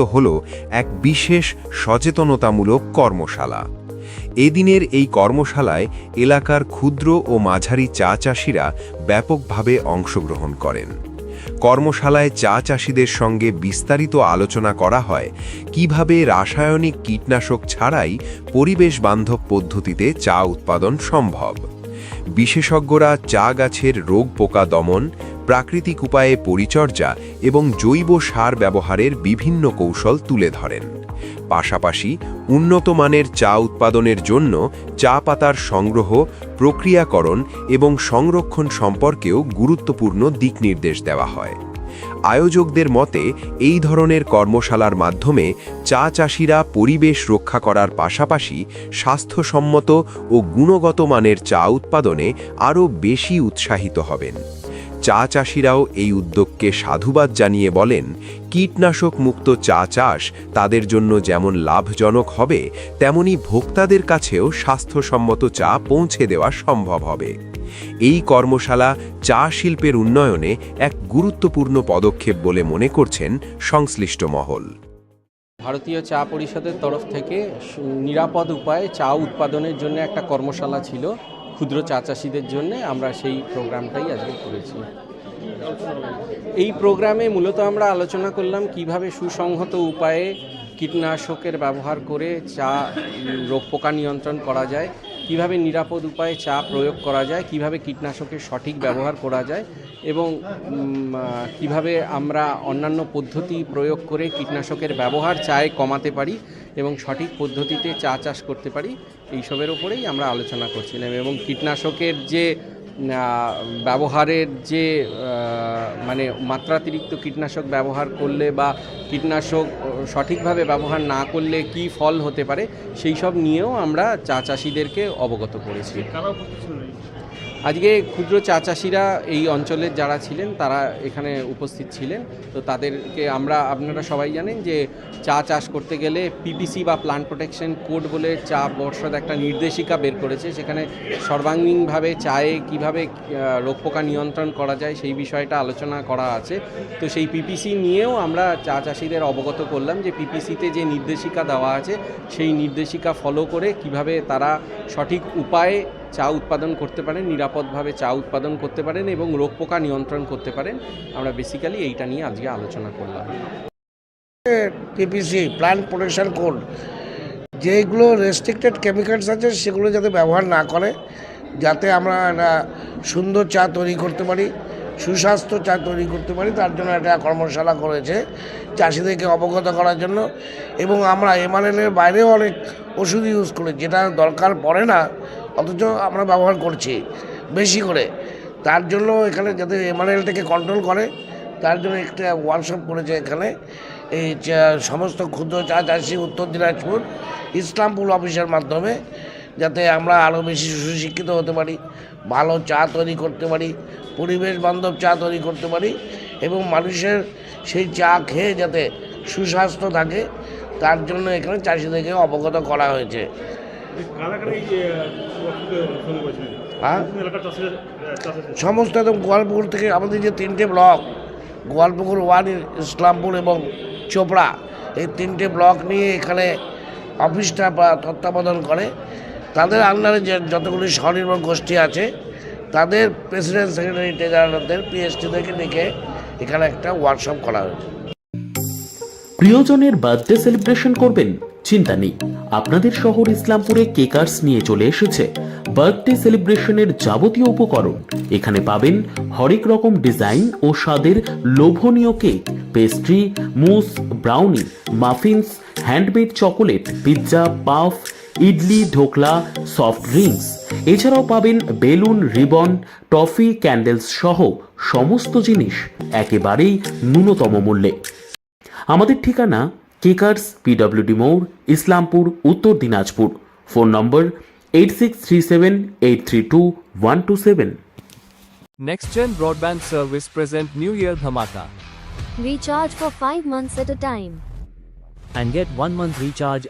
হল এক বিশেষ সচেতনতামূলক কর্মশালা। এদিনের এই কর্মশালায় এলাকার ক্ষুদ্র ও মাঝারি চা চাষিরা ব্যাপকভাবে অংশগ্রহণ করেন। কর্মশালায় চা চাষিদের সঙ্গে বিস্তারিত আলোচনা করা হয়, কীভাবে রাসায়নিক কীটনাশক ছাড়াই পরিবেশ বান্ধব পদ্ধতিতে চা উৎপাদন সম্ভব। বিশেষজ্ঞরা চা গাছের রোগ পোকা দমন প্রাকৃতিক উপায়ে পরিচর্যা এবং জৈব সার ব্যবহারের বিভিন্ন কৌশল তুলে ধরেন। পাশাপাশি উন্নত মানের চা উৎপাদনের জন্য চা পাতার সংগ্রহ, প্রক্রিয়াকরণ এবং সংরক্ষণ সম্পর্কেও গুরুত্বপূর্ণ দিকনির্দেশ দেওয়া হয়। আয়োজকদের মতে, এই ধরনের কর্মশালার মাধ্যমে চা চাষিরা পরিবেশ রক্ষা করার পাশাপাশি স্বাস্থ্যসম্মত ও গুণগত মানের চা উৎপাদনে আরও বেশি উৎসাহিত হবেন। চা চাষিরাও এই উদ্যোগকে সাধুবাদ জানিয়ে বলেন, কীটনাশক মুক্ত চা চাষ তাদের জন্য যেমন লাভজনক হবে, তেমনি ভোক্তাদের কাছেও স্বাস্থ্যসম্মত চা পৌঁছে দেওয়া সম্ভব হবে। এই কর্মশালা চা শিল্পের উন্নয়নে এক গুরুত্বপূর্ণ পদক্ষেপ বলে মনে করছেন সংশ্লিষ্ট মহল। ভারতীয় চা পরিষদের তরফ থেকে নিরাপদ উপায়ে চা উৎপাদনের জন্য একটা কর্মশালা ছিল। ক্ষুদ্র চা চাষিদের জন্য আমরা সেই প্রোগ্রামটাই আজকে করেছি। এই প্রোগ্রামে মূলত আমরা আলোচনা করলাম কীভাবে সুসংহত উপায়ে কীটনাশকের ব্যবহার করে চা রোগ পোকা নিয়ন্ত্রণ করা যায়, কীভাবে নিরাপদ উপায়ে চা প্রয়োগ করা যায়, কীভাবে কীটনাশকের সঠিক ব্যবহার করা যায় এবং কীভাবে আমরা অন্যান্য পদ্ধতি প্রয়োগ করে কীটনাশকের ব্যবহার চায়ে কমাতে পারি এবং সঠিক পদ্ধতিতে চা চাষ করতে পারি, এইসবের ওপরেই আমরা আলোচনা করছিলাম এবং কীটনাশকের যে ব্যবহারের যে মানে মাত্রাতিরিক্ত কীটনাশক ব্যবহার করলে বা কীটনাশক সঠিকভাবে ব্যবহার না করলে কি ফল হতে পারে সেই সব নিয়েও আমরা চা চাষিদেরকে অবগত করেছি। আজকে ক্ষুদ্র চা চাষিরা এই অঞ্চলের যারা ছিলেন তারা এখানে উপস্থিত ছিলেন। তো তাদেরকে আমরা আপনারা সবাই জানেন যে চা চাষ করতে গেলে পিপিসি বা প্লান্ট প্রোটেকশন কোড বলে চা পর্ষদ একটা নির্দেশিকা বের করেছে। সেখানে সর্বাঙ্গীনভাবে চায়ে কীভাবে রোগ পোকা নিয়ন্ত্রণ করা যায় সেই বিষয়টা আলোচনা করা আছে। তো সেই পিপিসি নিয়েও আমরা চা চাষিদের অবগত করলাম যে পিপিসিতে যে নির্দেশিকা দেওয়া আছে, সেই নির্দেশিকা ফলো করে কীভাবে তারা সঠিক উপায়ে চা উৎপাদন করতে পারেন, নিরাপদভাবে চা উৎপাদন করতে পারেন এবং রোগ পোকা নিয়ন্ত্রণ করতে পারেন। আমরা বেসিক্যালি এইটা নিয়ে আজকে আলোচনা করলাম। পিপিসি প্লান্ট প্রোটেকশন কোড যেগুলো রেস্ট্রিক্টেড কেমিক্যালস আছে, সেগুলো যাতে ব্যবহার না করে, যাতে আমরা একটা সুন্দর চা তৈরি করতে পারি। সুস্বাস্থ্য চা তৈরি করতে পারি, তার জন্য একটা কর্মশালা করেছে চাষিদেরকে অবগত করার জন্য। এবং আমরা এমআরএলের বাইরেও অনেক ওষুধ ইউজ করি যেটা দরকার পড়ে না, অথচ আমরা ব্যবহার করছি বেশি করে। তার জন্য এখানে যাতে এমআরএলটাকে কন্ট্রোল করে, তার জন্য একটা ওয়ার্কশপ করেছে এখানে। এই সমস্ত ক্ষুদ্র চা চাষি, উত্তর দিনাজপুর, ইসলামপুর অফিসের মাধ্যমে। যাতে আমরা আরও বেশি সুশিক্ষিত হতে পারি ভালো চা তৈরি করতে পারি পরিবেশ বান্ধব চা তৈরি করতে পারি এবং মানুষের সেই চা খেয়ে যাতে সুস্বাস্থ্য থাকে তার জন্য এখানে চাষিদেরকে অবগত করা হয়েছে। হ্যাঁ? সমস্ত একদম গোয়ালপুকুর থেকে আমাদের যে তিনটে ব্লক গোয়ালপুকুর ওয়ান ইসলামপুর এবং চোপড়া এই তিনটে ব্লক নিয়ে এখানে অফিসটা বা তত্ত্বাবধান করে। তাদের আন্ডারে যে যতগুলি স্বনির্ভর গোষ্ঠী আছে, তাদের প্রেসিডেন্ট সেক্রেটারি ট্রেজারারদের পিএসটিদেরকে ডেকে এখানে একটা ওয়ার্কশপ করা হয়েছে। প্রিয়জনের বার্থডে সেলিব্রেশন করবেন? চিন্তা নেই। আপনাদের শহর ইসলামপুরে কেকার্স নিয়ে চলে এসেছে। বার্থডে সেলিব্রেশনের যাবতীয় উপকরণ। এখানে পাবেন হরেক রকম ডিজাইন ও স্বাদের লোভনীয় cake pastry mousse brownie muffins handmade chocolate pizza puff idli dhokla soft drinks এছাড়াও পাবেন বেলুন রিবন টফি ক্যান্ডেলস সহ সমস্ত জিনিস একেবারেই ন্যূনতম মূল্যে। আমাদের ঠিকানা কেকার্স পিডব্লিউডি মোড় Islampur Uttar Dinajpur. Phone number eight six three seven eight three two one two seven NextGen Broadband Service present New Year Dhamaka Recharge for 5 months at a time. and get 1 month recharge